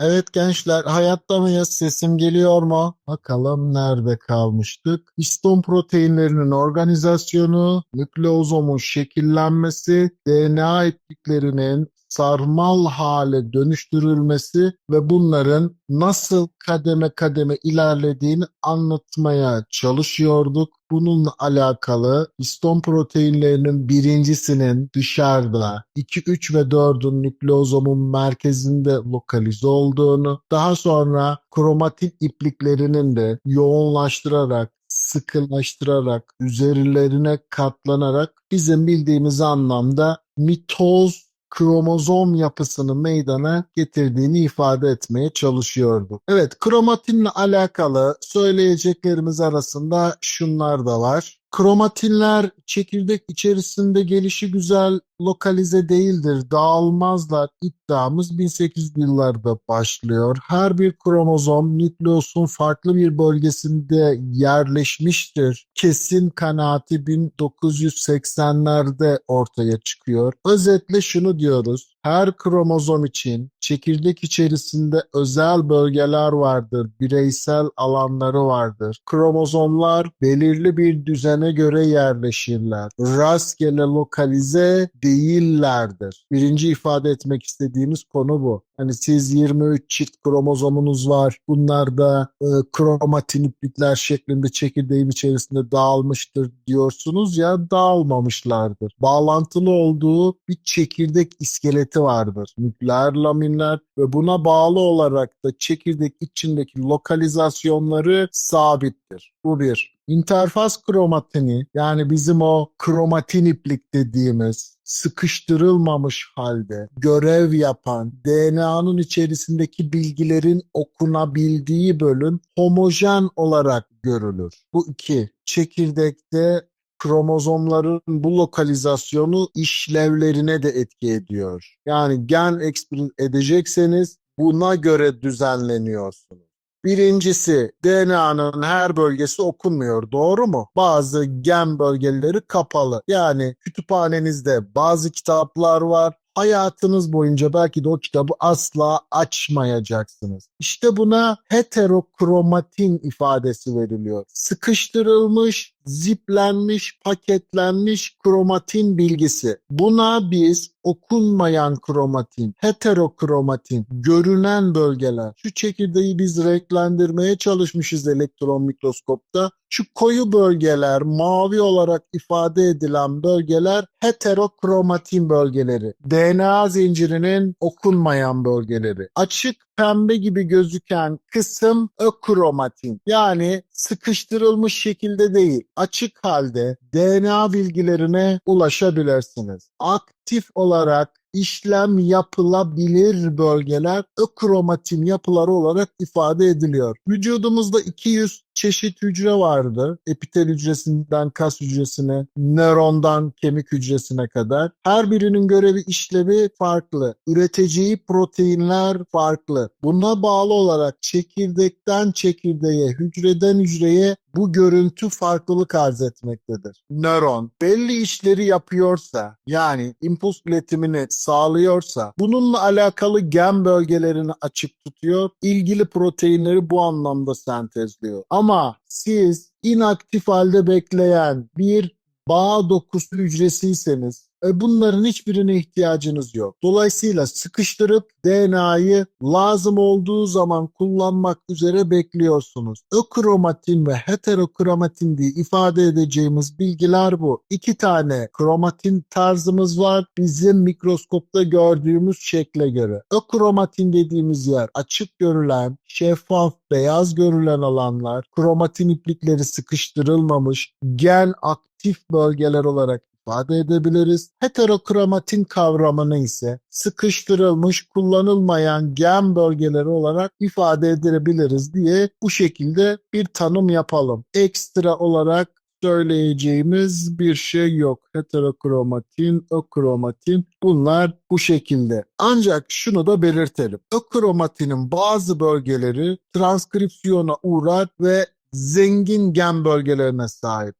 Evet gençler, hayatta mıyız? Sesim geliyor mu? Bakalım nerede kalmıştık? Histon proteinlerinin organizasyonu, nükleozomun şekillenmesi, DNA ettiklerinin sarmal hale dönüştürülmesi ve bunların nasıl kademe kademe ilerlediğini anlatmaya çalışıyorduk. Bununla alakalı histon proteinlerinin birincisinin dışarıda 2, 3 ve 4'ün nükleozomun merkezinde lokalize olduğunu, daha sonra kromatin ipliklerinin de yoğunlaştırarak sıkılaştırarak, üzerlerine katlanarak bizim bildiğimiz anlamda mitoz kromozom yapısını meydana getirdiğini ifade etmeye çalışıyordu. Evet, kromatinle alakalı söyleyeceklerimiz arasında şunlar da var. Kromatinler çekirdek içerisinde gelişi güzel lokalize değildir, dağılmazlar iddiamız 1800'lü yıllarda başlıyor. Her bir kromozom nükleosun farklı bir bölgesinde yerleşmiştir. Kesin kanaati 1980'lerde ortaya çıkıyor. Özetle şunu diyoruz. Her kromozom için çekirdek içerisinde özel bölgeler vardır, bireysel alanları vardır. Kromozomlar belirli bir düzene göre yerleşirler. Rastgele lokalize değillerdir. Birinci ifade etmek istediğimiz konu bu. Hani siz 23 çift kromozomunuz var. Bunlar da e, kromatin şeklinde çekirdeğin içerisinde dağılmıştır diyorsunuz ya dağılmamışlardır. Bağlantılı olduğu bir çekirdek iskeleti vardır. Nükleer laminler ve buna bağlı olarak da çekirdek içindeki lokalizasyonları sabittir. Bu bir. İnterfaz kromatini yani bizim o kromatin iplik dediğimiz sıkıştırılmamış halde görev yapan DNA'nın içerisindeki bilgilerin okunabildiği bölüm homojen olarak görülür. Bu iki. Çekirdekte kromozomların bu lokalizasyonu işlevlerine de etki ediyor. Yani gen ekspres edecekseniz buna göre düzenleniyorsunuz. Birincisi DNA'nın her bölgesi okunmuyor. Doğru mu? Bazı gen bölgeleri kapalı. Yani kütüphanenizde bazı kitaplar var. Hayatınız boyunca belki de o kitabı asla açmayacaksınız. İşte buna heterokromatin ifadesi veriliyor. Sıkıştırılmış, ziplenmiş, paketlenmiş kromatin bilgisi. Buna biz okunmayan kromatin, heterokromatin, görünen bölgeler. Şu çekirdeği biz renklendirmeye çalışmışız elektron mikroskopta. Şu koyu bölgeler, mavi olarak ifade edilen bölgeler heterokromatin bölgeleri. DNA zincirinin okunmayan bölgeleri. Açık pembe gibi gözüken kısım ökromatin. Yani sıkıştırılmış şekilde değil, açık halde DNA bilgilerine ulaşabilirsiniz. Aktif olarak işlem yapılabilir bölgeler ökromatin yapıları olarak ifade ediliyor. Vücudumuzda 200 çeşit hücre vardır. Epitel hücresinden kas hücresine, nörondan kemik hücresine kadar. Her birinin görevi işlevi farklı. Üreteceği proteinler farklı. Buna bağlı olarak çekirdekten çekirdeğe, hücreden hücreye bu görüntü farklılık arz etmektedir. Nöron belli işleri yapıyorsa yani impuls iletimini sağlıyorsa bununla alakalı gen bölgelerini açık tutuyor. ilgili proteinleri bu anlamda sentezliyor. Ama siz inaktif halde bekleyen bir bağ dokusu hücresiyseniz bunların hiçbirine ihtiyacınız yok. Dolayısıyla sıkıştırıp DNA'yı lazım olduğu zaman kullanmak üzere bekliyorsunuz. Ökromatin ve heterokromatin diye ifade edeceğimiz bilgiler bu. İki tane kromatin tarzımız var. Bizim mikroskopta gördüğümüz şekle göre. Ökromatin dediğimiz yer açık görülen, şeffaf, beyaz görülen alanlar, kromatin iplikleri sıkıştırılmamış, gen aktif bölgeler olarak ifade edebiliriz. Heterokromatin kavramını ise sıkıştırılmış, kullanılmayan gen bölgeleri olarak ifade edebiliriz diye bu şekilde bir tanım yapalım. Ekstra olarak söyleyeceğimiz bir şey yok. Heterokromatin, ökromatin bunlar bu şekilde. Ancak şunu da belirtelim. Ökromatinin bazı bölgeleri transkripsiyona uğrar ve zengin gen bölgelerine sahip.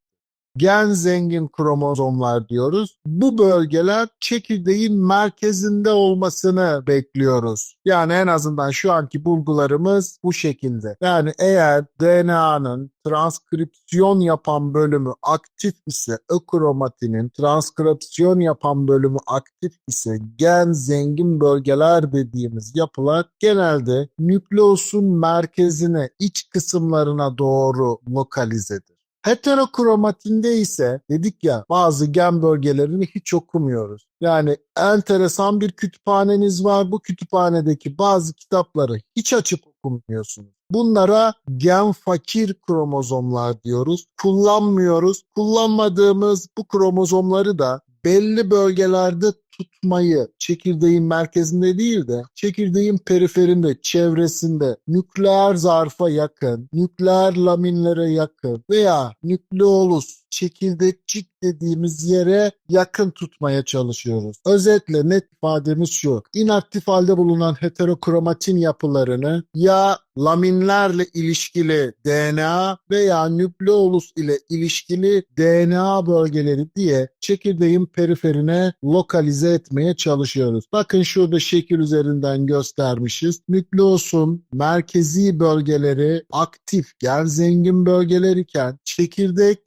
Gen zengin kromozomlar diyoruz. Bu bölgeler çekirdeğin merkezinde olmasını bekliyoruz. Yani en azından şu anki bulgularımız bu şekilde. Yani eğer DNA'nın transkripsiyon yapan bölümü aktif ise ökromatinin transkripsiyon yapan bölümü aktif ise gen zengin bölgeler dediğimiz yapılar genelde nükleosun merkezine iç kısımlarına doğru lokalizedir. Heterokromatinde ise dedik ya bazı gen bölgelerini hiç okumuyoruz. Yani enteresan bir kütüphaneniz var. Bu kütüphanedeki bazı kitapları hiç açıp okumuyorsunuz. Bunlara gen fakir kromozomlar diyoruz. Kullanmıyoruz. Kullanmadığımız bu kromozomları da belli bölgelerde tutmayı çekirdeğin merkezinde değil de çekirdeğin periferinde, çevresinde, nükleer zarfa yakın, nükleer laminlere yakın veya nükleolus, çekirdekçik dediğimiz yere yakın tutmaya çalışıyoruz. Özetle net ifademiz şu. İnaktif halde bulunan heterokromatin yapılarını ya laminlerle ilişkili DNA veya nükleolus ile ilişkili DNA bölgeleri diye çekirdeğin periferine lokalize etmeye çalışıyoruz. Bakın şurada şekil üzerinden göstermişiz. Nükleosun merkezi bölgeleri aktif, gen zengin bölgeler iken çekirdek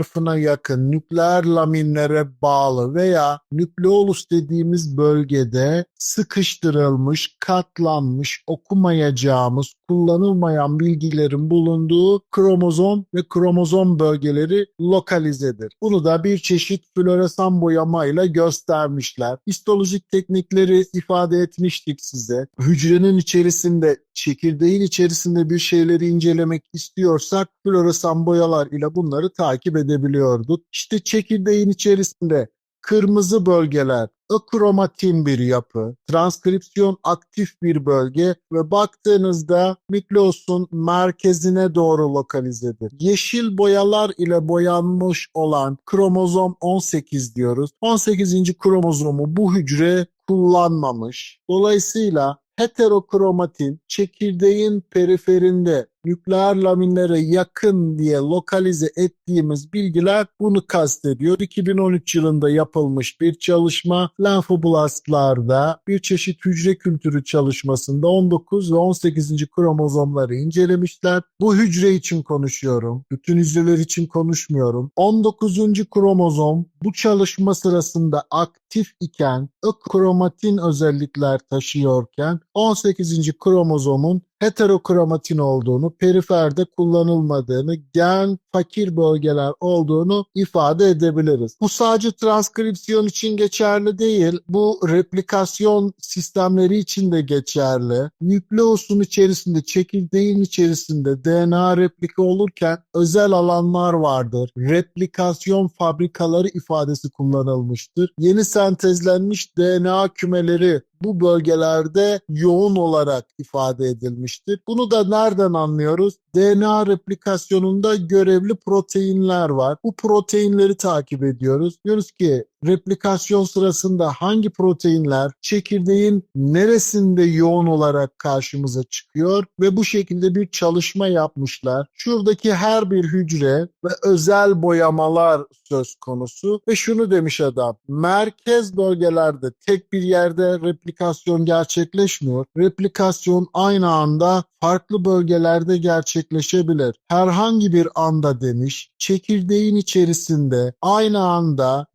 zarfına yakın nükleer laminlere bağlı veya nükleolus dediğimiz bölgede sıkıştırılmış, katlanmış, okumayacağımız, kullanılmayan bilgilerin bulunduğu kromozom ve kromozom bölgeleri lokalizedir. Bunu da bir çeşit floresan boyamayla göstermişler. Histolojik teknikleri ifade etmiştik size. Hücrenin içerisinde çekirdeğin içerisinde bir şeyleri incelemek istiyorsak floresan boyalar ile bunları takip edebiliyorduk. İşte çekirdeğin içerisinde kırmızı bölgeler ökromatin bir yapı, transkripsiyon aktif bir bölge ve baktığınızda nükleosun merkezine doğru lokalizedir. Yeşil boyalar ile boyanmış olan kromozom 18 diyoruz. 18. kromozomu bu hücre kullanmamış. Dolayısıyla heterokromatin çekirdeğin periferinde nükleer laminlere yakın diye lokalize ettiğimiz bilgiler bunu kastediyor. 2013 yılında yapılmış bir çalışma lenfoblastlarda bir çeşit hücre kültürü çalışmasında 19 ve 18. kromozomları incelemişler. Bu hücre için konuşuyorum. Bütün hücreler için konuşmuyorum. 19. kromozom bu çalışma sırasında aktif iken ökromatin özellikler taşıyorken 18. kromozomun heterokromatin olduğunu, periferde kullanılmadığını, gen fakir bölgeler olduğunu ifade edebiliriz. Bu sadece transkripsiyon için geçerli değil, bu replikasyon sistemleri için de geçerli. Nükleosun içerisinde, çekirdeğin içerisinde DNA replika olurken özel alanlar vardır. Replikasyon fabrikaları ifadesi kullanılmıştır. Yeni sentezlenmiş DNA kümeleri bu bölgelerde yoğun olarak ifade edilmiştir. Bunu da nereden anlıyoruz? DNA replikasyonunda görevli proteinler var. Bu proteinleri takip ediyoruz. Diyoruz ki replikasyon sırasında hangi proteinler çekirdeğin neresinde yoğun olarak karşımıza çıkıyor ve bu şekilde bir çalışma yapmışlar. Şuradaki her bir hücre ve özel boyamalar söz konusu ve şunu demiş adam. Merkez bölgelerde tek bir yerde replikasyon gerçekleşmiyor. Replikasyon aynı anda farklı bölgelerde gerçekleşebilir. Herhangi bir anda demiş, çekirdeğin içerisinde aynı anda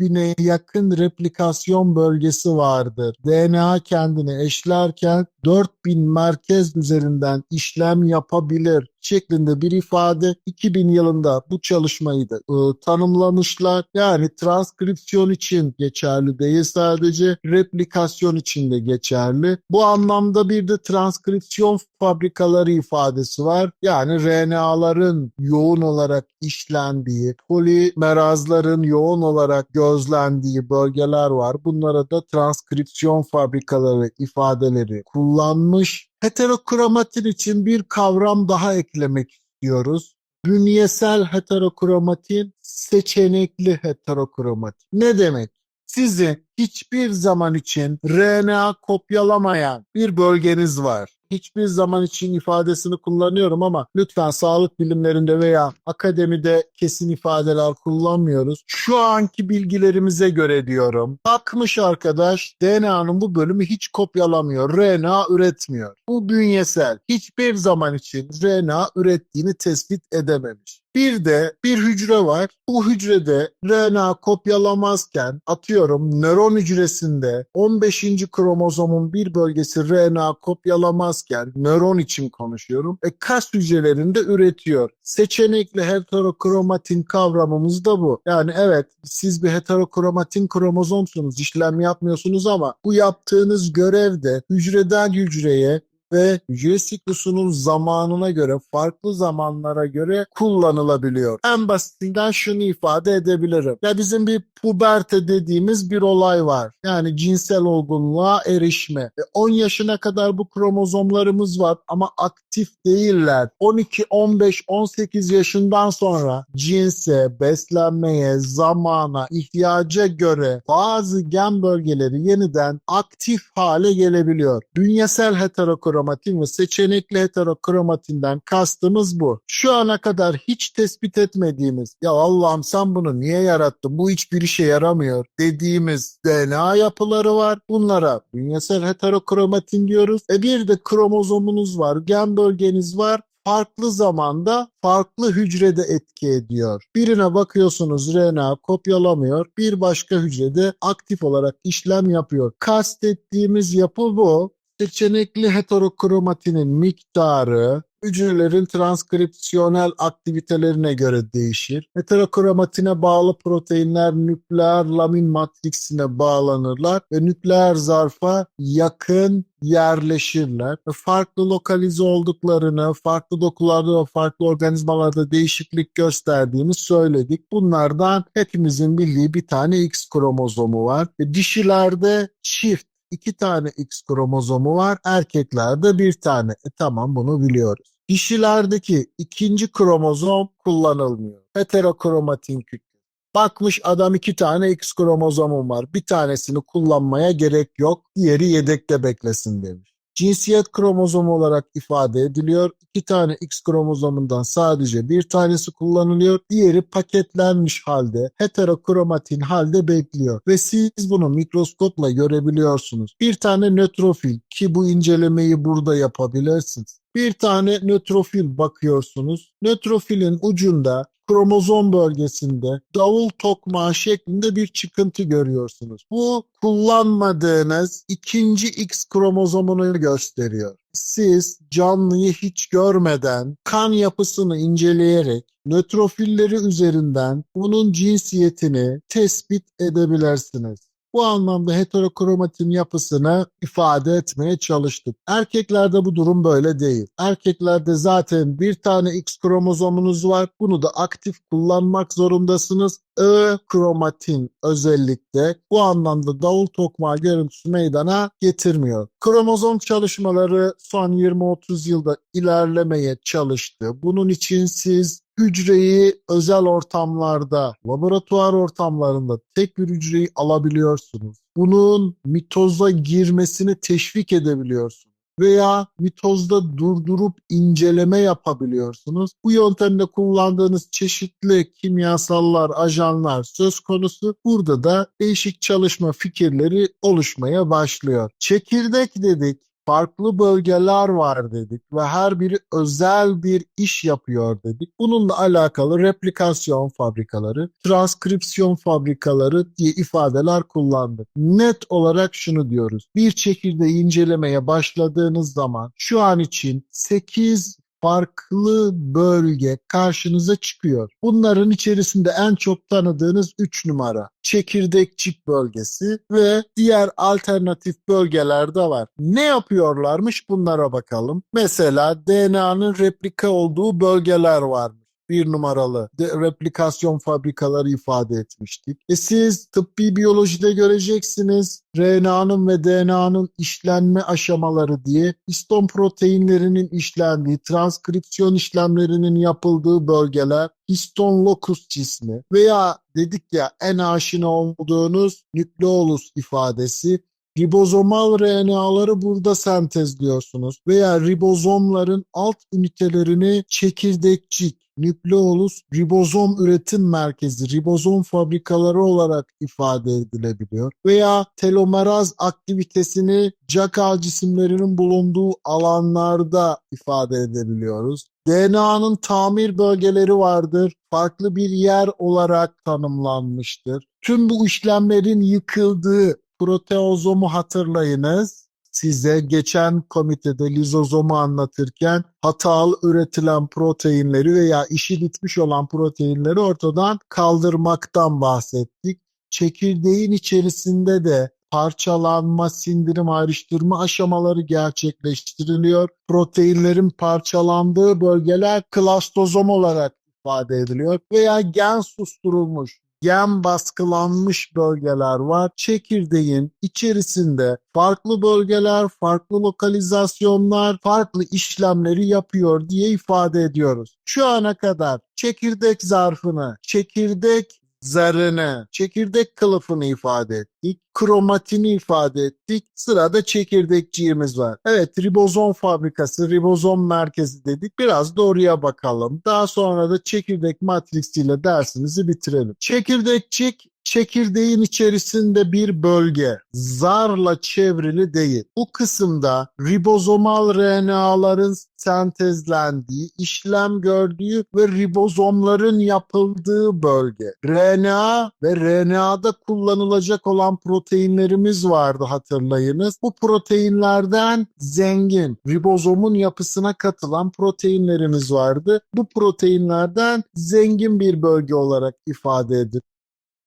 4000'e yakın replikasyon bölgesi vardır. DNA kendini eşlerken 4000 merkez üzerinden işlem yapabilir şeklinde bir ifade 2000 yılında bu çalışmayı da e, tanımlamışlar. Yani transkripsiyon için geçerli değil sadece replikasyon için de geçerli. Bu anlamda bir de transkripsiyon fabrikaları ifadesi var. Yani RNA'ların yoğun olarak işlendiği, polimerazların yoğun olarak gözlendiği bölgeler var. Bunlara da transkripsiyon fabrikaları ifadeleri kullanmış. Heterokromatin için bir kavram daha eklemek istiyoruz. Bünyesel heterokromatin, seçenekli heterokromatin. Ne demek? Sizin hiçbir zaman için RNA kopyalamayan bir bölgeniz var. Hiçbir zaman için ifadesini kullanıyorum ama lütfen sağlık bilimlerinde veya akademide kesin ifadeler kullanmıyoruz. Şu anki bilgilerimize göre diyorum. Bakmış arkadaş DNA'nın bu bölümü hiç kopyalamıyor. RNA üretmiyor. Bu bünyesel. Hiçbir zaman için RNA ürettiğini tespit edememiş. Bir de bir hücre var. Bu hücrede RNA kopyalamazken atıyorum nöron hücresinde 15. kromozomun bir bölgesi RNA kopyalamazken nöron için konuşuyorum. E, kas hücrelerinde üretiyor. Seçenekli heterokromatin kavramımız da bu. Yani evet siz bir heterokromatin kromozomsunuz işlem yapmıyorsunuz ama bu yaptığınız görevde hücreden hücreye ve siklusunun zamanına göre farklı zamanlara göre kullanılabiliyor. En basitinden şunu ifade edebilirim. Ya bizim bir puberte dediğimiz bir olay var. Yani cinsel olgunluğa erişme. E 10 yaşına kadar bu kromozomlarımız var ama aktif değiller. 12, 15, 18 yaşından sonra cinse, beslenmeye, zamana, ihtiyaca göre bazı gen bölgeleri yeniden aktif hale gelebiliyor. Bünyesel heterokromatin ve seçenekli heterokromatinden kastımız bu. Şu ana kadar hiç tespit etmediğimiz ya Allah'ım sen bunu niye yarattın bu hiçbir işe yaramıyor dediğimiz DNA yapıları var. Bunlara bünyesel heterokromatin diyoruz. E bir de kromozomunuz var, gen bölgeniz var farklı zamanda farklı hücrede etki ediyor. Birine bakıyorsunuz RNA kopyalamıyor, bir başka hücrede aktif olarak işlem yapıyor. Kastettiğimiz yapı bu. Seçenekli heterokromatinin miktarı hücrelerin transkripsiyonel aktivitelerine göre değişir. Heterokromatine bağlı proteinler nükleer lamin matriksine bağlanırlar ve nükleer zarfa yakın yerleşirler. Ve farklı lokalize olduklarını, farklı dokularda ve farklı organizmalarda değişiklik gösterdiğini söyledik. Bunlardan hepimizin bildiği bir tane X kromozomu var. Ve dişilerde çift iki tane X kromozomu var. Erkeklerde bir tane. E tamam bunu biliyoruz. Dişilerdeki ikinci kromozom kullanılmıyor. Heterokromatin kütle. Bakmış adam iki tane X kromozomum var. Bir tanesini kullanmaya gerek yok. Diğeri yedekte beklesin demiş. Cinsiyet kromozomu olarak ifade ediliyor. İki tane X kromozomundan sadece bir tanesi kullanılıyor. Diğeri paketlenmiş halde heterokromatin halde bekliyor. Ve siz bunu mikroskopla görebiliyorsunuz. Bir tane nötrofil ki bu incelemeyi burada yapabilirsiniz. Bir tane nötrofil bakıyorsunuz. Nötrofilin ucunda kromozom bölgesinde davul tokmağı şeklinde bir çıkıntı görüyorsunuz. Bu kullanmadığınız ikinci X kromozomunu gösteriyor. Siz canlıyı hiç görmeden kan yapısını inceleyerek nötrofilleri üzerinden bunun cinsiyetini tespit edebilirsiniz. Bu anlamda heterokromatin yapısını ifade etmeye çalıştık. Erkeklerde bu durum böyle değil. Erkeklerde zaten bir tane X kromozomunuz var. Bunu da aktif kullanmak zorundasınız. Ö kromatin özellikle bu anlamda davul tokmağı görüntüsü meydana getirmiyor. Kromozom çalışmaları son 20-30 yılda ilerlemeye çalıştı. Bunun için siz hücreyi özel ortamlarda, laboratuvar ortamlarında tek bir hücreyi alabiliyorsunuz. Bunun mitoza girmesini teşvik edebiliyorsunuz veya mitozda durdurup inceleme yapabiliyorsunuz. Bu yöntemde kullandığınız çeşitli kimyasallar, ajanlar söz konusu. Burada da değişik çalışma fikirleri oluşmaya başlıyor. Çekirdek dedik farklı bölgeler var dedik ve her biri özel bir iş yapıyor dedik. Bununla alakalı replikasyon fabrikaları, transkripsiyon fabrikaları diye ifadeler kullandık. Net olarak şunu diyoruz. Bir çekirdeği incelemeye başladığınız zaman şu an için 8 farklı bölge karşınıza çıkıyor. Bunların içerisinde en çok tanıdığınız 3 numara çekirdekçik bölgesi ve diğer alternatif bölgeler de var. Ne yapıyorlarmış bunlara bakalım. Mesela DNA'nın replika olduğu bölgeler varmış. Bir numaralı de replikasyon fabrikaları ifade etmiştik. E siz tıbbi biyolojide göreceksiniz RNA'nın ve DNA'nın işlenme aşamaları diye histon proteinlerinin işlendiği, transkripsiyon işlemlerinin yapıldığı bölgeler histon locus cismi veya dedik ya en aşina olduğunuz nükleolus ifadesi Ribozomal RNA'ları burada sentezliyorsunuz veya ribozomların alt ünitelerini çekirdekçik, nükleolus, ribozom üretim merkezi, ribozom fabrikaları olarak ifade edilebiliyor. Veya telomeraz aktivitesini CACA cisimlerinin bulunduğu alanlarda ifade edebiliyoruz. DNA'nın tamir bölgeleri vardır. Farklı bir yer olarak tanımlanmıştır. Tüm bu işlemlerin yıkıldığı proteozomu hatırlayınız. Size geçen komitede lizozomu anlatırken hatalı üretilen proteinleri veya işi bitmiş olan proteinleri ortadan kaldırmaktan bahsettik. Çekirdeğin içerisinde de parçalanma, sindirim, ayrıştırma aşamaları gerçekleştiriliyor. Proteinlerin parçalandığı bölgeler klastozom olarak ifade ediliyor veya gen susturulmuş gen baskılanmış bölgeler var. Çekirdeğin içerisinde farklı bölgeler, farklı lokalizasyonlar, farklı işlemleri yapıyor diye ifade ediyoruz. Şu ana kadar çekirdek zarfını, çekirdek zarını, çekirdek kılıfını ifade ettik. Kromatini ifade ettik. Sırada çekirdekçiğimiz var. Evet ribozom fabrikası, ribozom merkezi dedik. Biraz da oraya bakalım. Daha sonra da çekirdek matriksiyle dersimizi bitirelim. Çekirdekçik çekirdeğin içerisinde bir bölge, zarla çevrili değil. Bu kısımda ribozomal RNA'ların sentezlendiği, işlem gördüğü ve ribozomların yapıldığı bölge. RNA ve RNA'da kullanılacak olan proteinlerimiz vardı hatırlayınız. Bu proteinlerden zengin, ribozomun yapısına katılan proteinlerimiz vardı. Bu proteinlerden zengin bir bölge olarak ifade edilir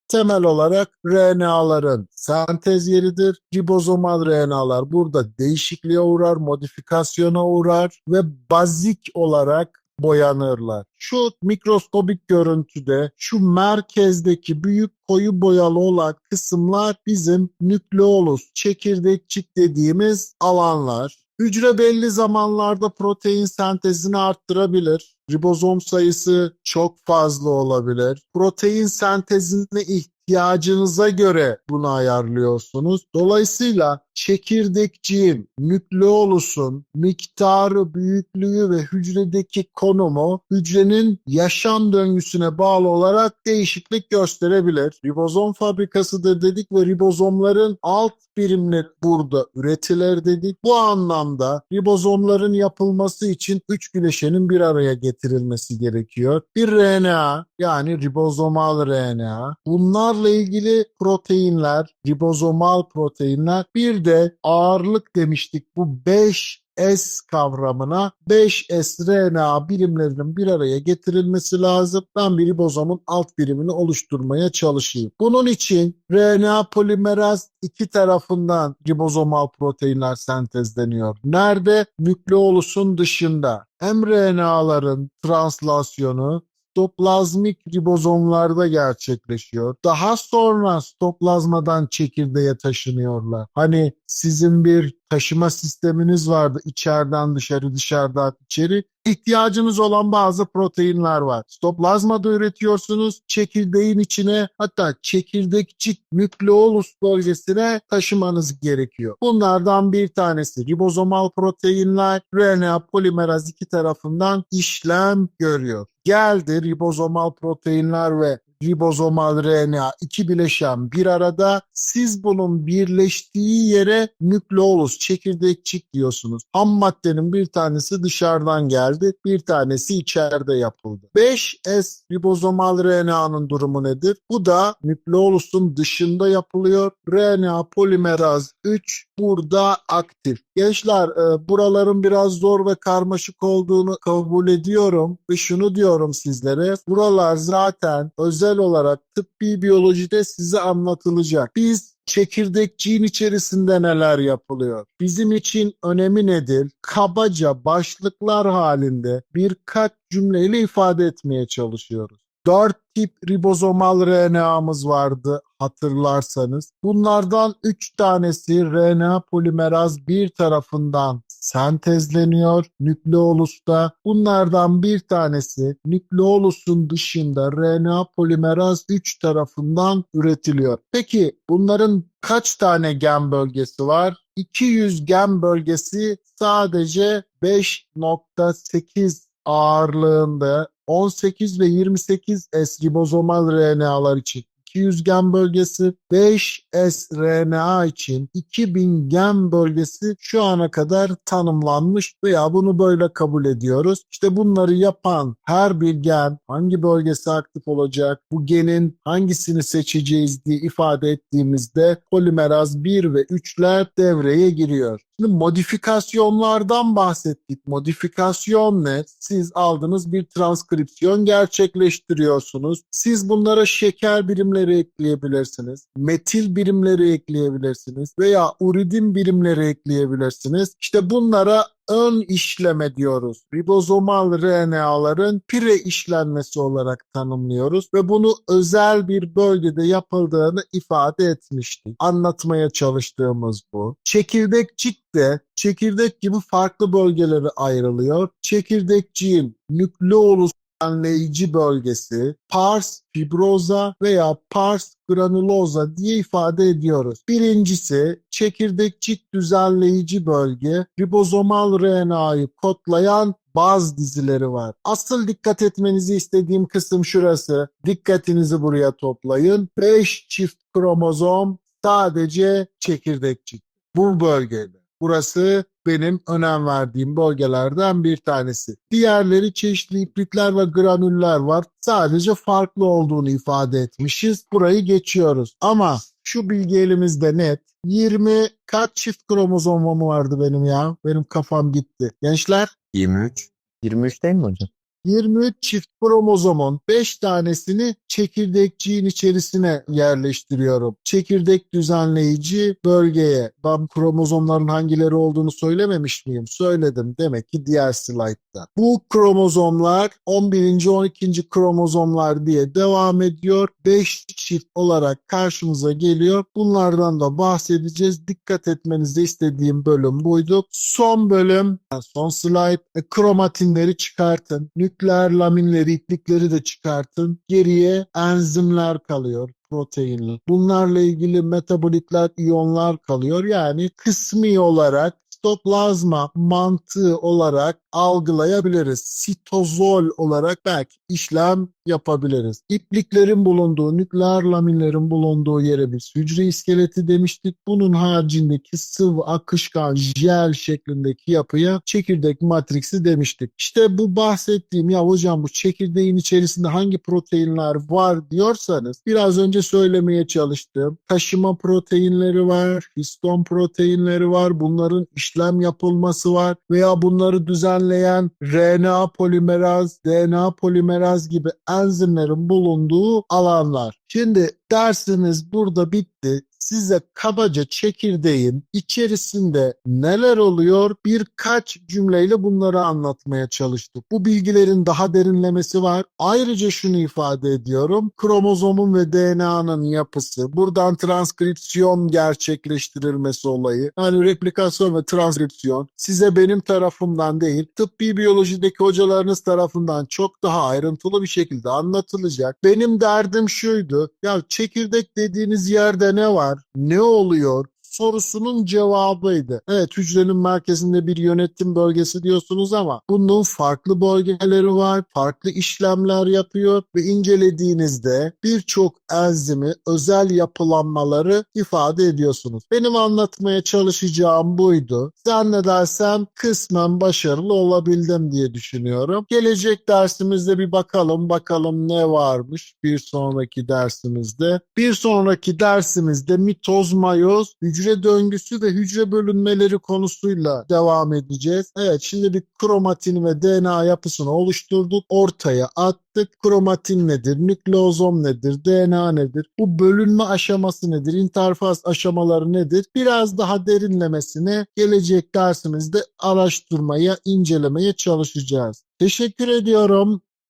temel olarak RNA'ların sentez yeridir. Ribozomal RNA'lar burada değişikliğe uğrar, modifikasyona uğrar ve bazik olarak boyanırlar. Şu mikroskobik görüntüde şu merkezdeki büyük koyu boyalı olan kısımlar bizim nükleolus, çekirdekçik dediğimiz alanlar. Hücre belli zamanlarda protein sentezini arttırabilir. Ribozom sayısı çok fazla olabilir. Protein sentezine ihtiyacınıza göre bunu ayarlıyorsunuz. Dolayısıyla çekirdekçiğin, nükleolusun miktarı, büyüklüğü ve hücredeki konumu hücrenin yaşam döngüsüne bağlı olarak değişiklik gösterebilir. Ribozom fabrikasıdır dedik ve ribozomların alt birimleri burada üretilir dedik. Bu anlamda ribozomların yapılması için üç bileşenin bir araya getirilmesi gerekiyor. Bir RNA yani ribozomal RNA. Bunlarla ilgili proteinler, ribozomal proteinler bir de ağırlık demiştik bu 5 S kavramına 5S RNA birimlerinin bir araya getirilmesi lazım. Ben bir ribozomun alt birimini oluşturmaya çalışayım. Bunun için RNA polimeraz iki tarafından ribozomal proteinler sentezleniyor. Nerede? Nükleolusun dışında. Hem RNA'ların translasyonu stoplazmik ribozomlarda gerçekleşiyor. Daha sonra stoplazmadan çekirdeğe taşınıyorlar. Hani sizin bir taşıma sisteminiz vardı içeriden dışarı dışarıdan içeri. İhtiyacınız olan bazı proteinler var. Stoplazmada üretiyorsunuz. Çekirdeğin içine hatta çekirdekçik nükleolus bölgesine taşımanız gerekiyor. Bunlardan bir tanesi ribozomal proteinler RNA polimeraz iki tarafından işlem görüyor. Geldi ribozomal proteinler ve ribozomal RNA iki bileşen bir arada siz bunun birleştiği yere nükleolus çekirdekçik diyorsunuz. Ham maddenin bir tanesi dışarıdan geldi bir tanesi içeride yapıldı. 5S ribozomal RNA'nın durumu nedir? Bu da nükleolusun dışında yapılıyor. RNA polimeraz 3 burada aktif. Gençler e, buraların biraz zor ve karmaşık olduğunu kabul ediyorum ve şunu diyorum sizlere. Buralar zaten özel olarak tıbbi biyolojide size anlatılacak. Biz Çekirdekçiğin içerisinde neler yapılıyor? Bizim için önemi nedir? Kabaca başlıklar halinde birkaç cümleyle ifade etmeye çalışıyoruz. Dört tip ribozomal RNA'mız vardı hatırlarsanız. Bunlardan üç tanesi RNA polimeraz bir tarafından sentezleniyor nükleolusta. Bunlardan bir tanesi nükleolusun dışında RNA polimeraz 3 tarafından üretiliyor. Peki bunların kaç tane gen bölgesi var? 200 gen bölgesi sadece 5.8 ağırlığında 18 ve 28 S ribozomal RNA'lar için 200 gen bölgesi, 5S RNA için 2000 gen bölgesi şu ana kadar tanımlanmış veya bunu böyle kabul ediyoruz. İşte bunları yapan her bir gen hangi bölgesi aktif olacak, bu genin hangisini seçeceğiz diye ifade ettiğimizde polimeraz 1 ve 3'ler devreye giriyor. Şimdi modifikasyonlardan bahsettik. Modifikasyon ne? Siz aldınız bir transkripsiyon gerçekleştiriyorsunuz. Siz bunlara şeker birimleri ekleyebilirsiniz. Metil birimleri ekleyebilirsiniz. Veya uridin birimleri ekleyebilirsiniz. İşte bunlara ön işleme diyoruz. Ribozomal RNA'ların pire işlenmesi olarak tanımlıyoruz ve bunu özel bir bölgede yapıldığını ifade etmiştik. Anlatmaya çalıştığımız bu. Çekirdekçik de çekirdek gibi farklı bölgelere ayrılıyor. Çekirdekçiğin nükleolus düzenleyici bölgesi, pars fibroza veya pars granuloza diye ifade ediyoruz. Birincisi çekirdekçik düzenleyici bölge, ribozomal RNA'yı kodlayan baz dizileri var. Asıl dikkat etmenizi istediğim kısım şurası. Dikkatinizi buraya toplayın. 5 çift kromozom sadece çekirdekçik. Bu bölgede. Burası benim önem verdiğim bölgelerden bir tanesi. Diğerleri çeşitli iplikler ve granüller var. Sadece farklı olduğunu ifade etmişiz. Burayı geçiyoruz. Ama şu bilgi elimizde net. 20 kaç çift kromozomum vardı benim ya? Benim kafam gitti. Gençler 23. 23 değil mi hocam? 23 çift kromozomun 5 tanesini çekirdekçiğin içerisine yerleştiriyorum. Çekirdek düzenleyici bölgeye. Ben kromozomların hangileri olduğunu söylememiş miyim? Söyledim. Demek ki diğer slaytta. Bu kromozomlar 11. 12. kromozomlar diye devam ediyor. 5 çift olarak karşımıza geliyor. Bunlardan da bahsedeceğiz. Dikkat etmenizi istediğim bölüm buydu. Son bölüm, son slide. E, kromatinleri çıkartın. Laminleri, iplikleri de çıkartın. Geriye enzimler kalıyor proteinler. Bunlarla ilgili metabolitler, iyonlar kalıyor. Yani kısmi olarak sitoplazma mantığı olarak algılayabiliriz. Sitozol olarak belki işlem yapabiliriz. İpliklerin bulunduğu, nükleer laminlerin bulunduğu yere biz hücre iskeleti demiştik. Bunun haricindeki sıvı, akışkan, jel şeklindeki yapıya çekirdek matriksi demiştik. İşte bu bahsettiğim ya hocam bu çekirdeğin içerisinde hangi proteinler var diyorsanız biraz önce söylemeye çalıştığım taşıma proteinleri var, histon proteinleri var, bunların işlem yapılması var veya bunları düzenleyen RNA polimeraz, DNA polimeraz gibi enzimlerin bulunduğu alanlar. Şimdi dersimiz burada bitti. Size kabaca çekirdeğin içerisinde neler oluyor birkaç cümleyle bunları anlatmaya çalıştık. Bu bilgilerin daha derinlemesi var. Ayrıca şunu ifade ediyorum. Kromozomun ve DNA'nın yapısı, buradan transkripsiyon gerçekleştirilmesi olayı, yani replikasyon ve transkripsiyon size benim tarafımdan değil, tıbbi biyolojideki hocalarınız tarafından çok daha ayrıntılı bir şekilde anlatılacak. Benim derdim şuydu. Ya çekirdek dediğiniz yerde ne var? Ne oluyor? Sorusunun cevabıydı. Evet hücrenin merkezinde bir yönetim bölgesi diyorsunuz ama bunun farklı bölgeleri var, farklı işlemler yapıyor ve incelediğinizde birçok enzimi, özel yapılanmaları ifade ediyorsunuz. Benim anlatmaya çalışacağım buydu. Zannedersem kısmen başarılı olabildim diye düşünüyorum. Gelecek dersimizde bir bakalım, bakalım ne varmış bir sonraki dersimizde. Bir sonraki dersimizde mitoz, mayoz, hücre hücre döngüsü ve hücre bölünmeleri konusuyla devam edeceğiz. Evet şimdi bir kromatin ve DNA yapısını oluşturduk. Ortaya attık. Kromatin nedir? Nükleozom nedir? DNA nedir? Bu bölünme aşaması nedir? İnterfaz aşamaları nedir? Biraz daha derinlemesine gelecek dersimizde araştırmaya, incelemeye çalışacağız. Teşekkür ediyorum.